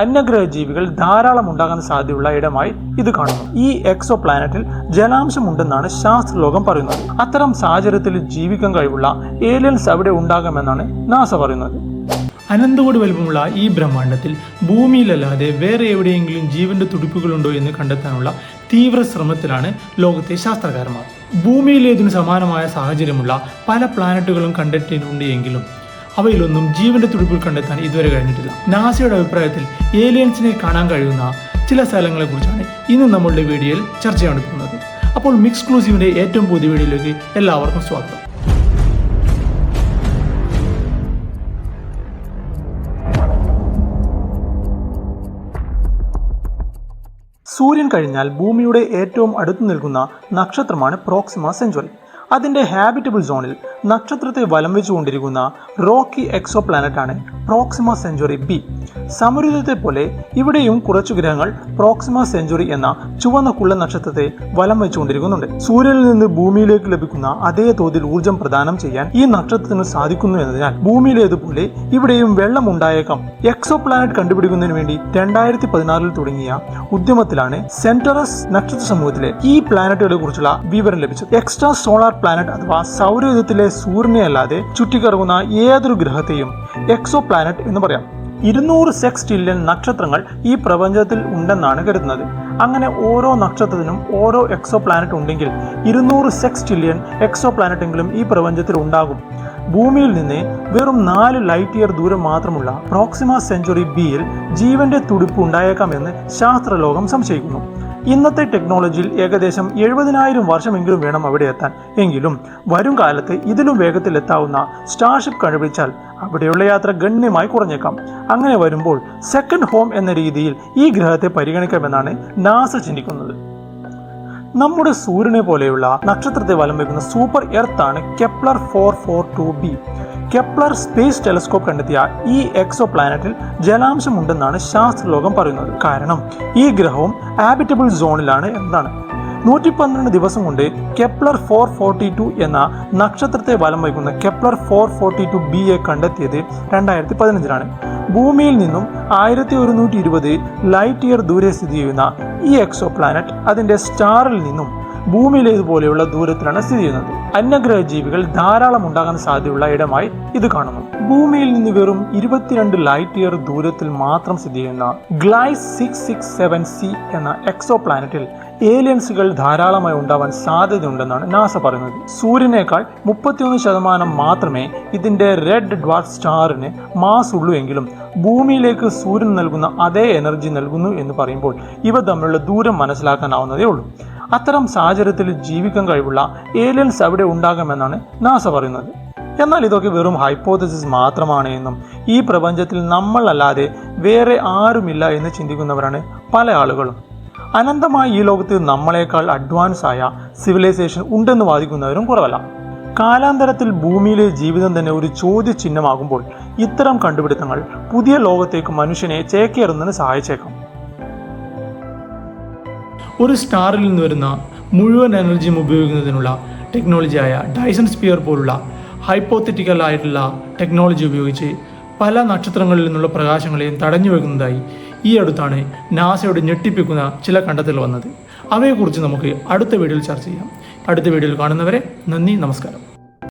അന്യഗ്രഹ ജീവികൾ ധാരാളം ഉണ്ടാകാൻ സാധ്യതയുള്ള ഇടമായി ഇത് കാണുന്നു. ഈ എക്സോ പ്ലാനറ്റിൽ ജലാംശം ഉണ്ടെന്നാണ് ശാസ്ത്രലോകം പറയുന്നത്. അത്തരം സാഹചര്യത്തിൽ ജീവിക്കാൻ കഴിവുള്ള ഏലിയൻസ് അവിടെ ഉണ്ടാകാമെന്നാണ് നാസ പറയുന്നത്. അനന്തകോടി വലുപ്പമുള്ള ഈ ബ്രഹ്മാണ്ഡത്തിൽ ഭൂമിയിലല്ലാതെ വേറെ എവിടെയെങ്കിലും ജീവന്റെ തുടിപ്പുകളുണ്ടോ എന്ന് കണ്ടെത്താനുള്ള തീവ്ര ശ്രമത്തിലാണ് ലോകത്തെ ശാസ്ത്രകാരന്മാർ. ഭൂമിയിലേതിനു സമാനമായ സാഹചര്യമുള്ള പല പ്ലാനറ്റുകളും കണ്ടെത്തിയിട്ടുണ്ട് എങ്കിലും അവയിലൊന്നും ജീവന്റെ തുടിപ്പിൽ കണ്ടെത്താൻ ഇതുവരെ കഴിഞ്ഞിട്ടില്ല. നാസയുടെ അഭിപ്രായത്തിൽ ഏലിയൻസിനെ കാണാൻ കഴിയുന്ന ചില സ്ഥലങ്ങളെക്കുറിച്ചാണ് ഇന്ന് നമ്മളുടെ വീഡിയോയിൽ ചർച്ച ചെയ്യാൻ പോകുന്നത്. അപ്പോൾ മിക്സ് ക്ലൂസീവിന്റെ ഏറ്റവും പുതിയ വീഡിയോയിലേക്ക് എല്ലാവർക്കും സ്വാഗതം. സൂര്യൻ കഴിഞ്ഞാൽ ഭൂമിയുടെ ഏറ്റവും അടുത്തു നിൽക്കുന്ന നക്ഷത്രമാണ് പ്രോക്സിമ സെഞ്ചുറി. അതിന്റെ ഹാബിറ്റബിൾ സോണിൽ നക്ഷത്രത്തെ വലം വെച്ചുകൊണ്ടിരിക്കുന്ന റോക്കി എക്സോ പ്ലാനറ്റാണ് പ്രോക്സിമ സെഞ്ചുറി ബി സമരുദ്രത്തെ പോലെ ഇവിടെയും കുറച്ചു ഗ്രഹങ്ങൾ പ്രോക്സിമ സെഞ്ചുറി എന്ന ചുവന്ന കുള്ള നക്ഷത്രത്തെ വലം വെച്ചുകൊണ്ടിരിക്കുന്നുണ്ട്. സൂര്യനിൽ നിന്ന് ഭൂമിയിലേക്ക് ലഭിക്കുന്ന അതേ തോതിൽ ഊർജം പ്രദാനം ചെയ്യാൻ ഈ നക്ഷത്രത്തിന് സാധിക്കുന്നു എന്നതിനാൽ ഭൂമിയിലേതുപോലെ ഇവിടെയും വെള്ളം ഉണ്ടായേക്കാം എക്സോ പ്ലാനറ്റ് കണ്ടുപിടിക്കുന്നതിന് വേണ്ടി രണ്ടായിരത്തി പതിനാറിൽ തുടങ്ങിയ ഉദ്യമത്തിലാണ് സെന്ററസ് നക്ഷത്ര സമൂഹത്തിലെ ഈ പ്ലാനറ്റുകളെ കുറിച്ചുള്ള വിവരം ലഭിച്ചത്. എക്സ്ട്രാ സോളാർ പ്ലാനറ്റ് അഥവാ സൗരയുധത്തിലെ സൂര്യനെ അല്ലാതെ ചുറ്റിക്കറങ്ങുന്ന ഏതൊരു ഗ്രഹത്തെയും എക്സോ പ്ലാനറ്റ് എന്ന് പറയാം. ഇരുന്നൂറ് സെക്സ് ട്രില്യൺ നക്ഷത്രങ്ങൾ ഈ പ്രപഞ്ചത്തിൽ ഉണ്ടെന്നാണ് കരുതുന്നത്. അങ്ങനെ ഓരോ നക്ഷത്രത്തിനും ഓരോ എക്സോ പ്ലാനറ്റ് ഉണ്ടെങ്കിൽ ഇരുന്നൂറ് സെക്സ് ട്രില്യൺ എക്സോ പ്ലാനറ്റെങ്കിലും ഈ പ്രപഞ്ചത്തിൽ ഉണ്ടാകും. ഭൂമിയിൽ നിന്ന് വെറും നാല് ലൈറ്റ് ഇയർ ദൂരം മാത്രമുള്ള പ്രോക്സിമ സെഞ്ചുറി ബിയിൽ ജീവന്റെ തുടിപ്പ് ഉണ്ടായേക്കാമെന്ന് ശാസ്ത്രലോകം സംശയിക്കുന്നു. ഇന്നത്തെ ടെക്നോളജിയിൽ ഏകദേശം എഴുപതിനായിരം വർഷമെങ്കിലും വേണം അവിടെ എത്താൻ. എങ്കിലും വരും കാലത്ത് ഇതിലും വേഗത്തിൽ എത്താവുന്ന സ്റ്റാർഷിപ്പ് കണ്ടുപിടിച്ചാൽ അവിടെയുള്ള യാത്ര ഗണ്യമായി കുറഞ്ഞേക്കാം. അങ്ങനെ വരുമ്പോൾ സെക്കൻഡ് ഹോം എന്ന രീതിയിൽ ഈ ഗ്രഹത്തെ പരിഗണിക്കാമെന്നാണ് നാസ ചിന്തിക്കുന്നത്. നമ്മുടെ സൂര്യനെ പോലെയുള്ള നക്ഷത്രത്തെ വലം വയ്ക്കുന്ന സൂപ്പർ എർത്ത് ആണ് Kepler four four two B Kepler space telescope കണ്ടെത്തിയ ഈ എക്സോ പ്ലാനറ്റിൽ ജലാംശം ഉണ്ടെന്നാണ് ശാസ്ത്രലോകം പറയുന്നത്. കാരണം ഈ ഗ്രഹവും ആബിറ്റബിൾ സോണിലാണ് എന്നാണ് നൂറ്റി പന്ത്രണ്ട് ദിവസം കൊണ്ട് കെപ്ലർ ഫോർ ഫോർട്ടി ടു എന്ന നക്ഷത്രത്തെ വലം വയ്ക്കുന്ന Kepler four forty two B A കണ്ടെത്തിയത് രണ്ടായിരത്തി പതിനഞ്ചിലാണ് ഭൂമിയിൽ നിന്നും ആയിരത്തി ഒരുന്നൂറ്റി ഇരുപത് ലൈറ്റ് ഇയർ ദൂരെ സ്ഥിതി ചെയ്യുന്ന ഈ എക്സോ പ്ലാനറ്റ് അതിന്റെ സ്റ്റാറിൽ നിന്നും ഭൂമിയിലേതുപോലെയുള്ള ദൂരത്തിലാണ് സ്ഥിതി ചെയ്യുന്നത്. അന്യഗ്രഹ ജീവികൾ ധാരാളം ഉണ്ടാകാൻ സാധ്യതയുള്ള ഇടമായി ഇത് കാണുന്നു. ഭൂമിയിൽ നിന്ന് വെറും ഇരുപത്തിരണ്ട് ലൈറ്റ് ഇയർ ദൂരത്തിൽ മാത്രം സ്ഥിതി ചെയ്യുന്ന Gliese six six seven C എന്ന എക്സോ പ്ലാനറ്റിൽ ഏലിയൻസുകൾ ധാരാളമായി ഉണ്ടാവാൻ സാധ്യതയുണ്ടെന്നാണ് നാസ പറയുന്നത്. സൂര്യനേക്കാൾ മുപ്പത്തിയൊന്ന് ശതമാനം മാത്രമേ ഇതിന്റെ റെഡ് ഡ്വാർഫ് സ്റ്റാറിന് മാസ് ഉള്ളൂ എങ്കിലും ഭൂമിയിലേക്ക് സൂര്യൻ നൽകുന്ന അതേ എനർജി നൽകുന്നു എന്ന് പറയുമ്പോൾ ഇവ തമ്മിലുള്ള ദൂരം മനസ്സിലാക്കാനാവുന്നതേ ഉള്ളൂ. അത്തരം സാഹചര്യത്തിൽ ജീവിക്കാൻ കഴിവുള്ള ഏലിയൻസ് അവിടെ ഉണ്ടാകാമെന്നാണ് നാസ പറയുന്നത്. എന്നാൽ ഇതൊക്കെ വെറും ഹൈപ്പോത്തസിസ് മാത്രമാണ് എന്നും ഈ പ്രപഞ്ചത്തിൽ നമ്മളല്ലാതെ വേറെ ആരുമില്ല എന്ന് ചിന്തിക്കുന്നവരാണ് പല ആളുകളും. അനന്തമായ ഈ ലോകത്ത് നമ്മളെക്കാൾ അഡ്വാൻസ് ആയ സിവിലൈസേഷൻ ഉണ്ടെന്ന് വാദിക്കുന്നവരും കുറവല്ല. കാലാന്തരത്തിൽ ഭൂമിയിലെ ജീവിതം തന്നെ ഒരു ചോദ്യചിഹ്നമാകുമ്പോൾ ഇത്തരം കണ്ടുപിടുത്തങ്ങൾ പുതിയ ലോകത്തേക്ക് മനുഷ്യനെ ചേക്കേറുന്നതിന് സഹായിച്ചേക്കാം. ഒരു സ്റ്റാറിൽ നിന്ന് വരുന്ന മുഴുവൻ എനർജിയും ഉപയോഗിക്കുന്നതിനുള്ള ടെക്നോളജിയായ ഡൈസൺ സ്പിയർ പോലുള്ള ഹൈപ്പോത്തറ്റിക്കൽ ആയിട്ടുള്ള ടെക്നോളജി ഉപയോഗിച്ച് പല നക്ഷത്രങ്ങളിൽ നിന്നുള്ള പ്രകാശങ്ങളെയും തടഞ്ഞു വെക്കുന്നതായി ഈ അടുത്താണ് നാസയുടെ ഞെട്ടിപ്പിക്കുന്ന ചില കണ്ടെത്തൽ വന്നത്. അവയെക്കുറിച്ച് നമുക്ക് അടുത്ത വീഡിയോയിൽ ചർച്ച ചെയ്യാം. അടുത്ത വീഡിയോയിൽ കാണുന്നവരെ നന്ദി നമസ്കാരം.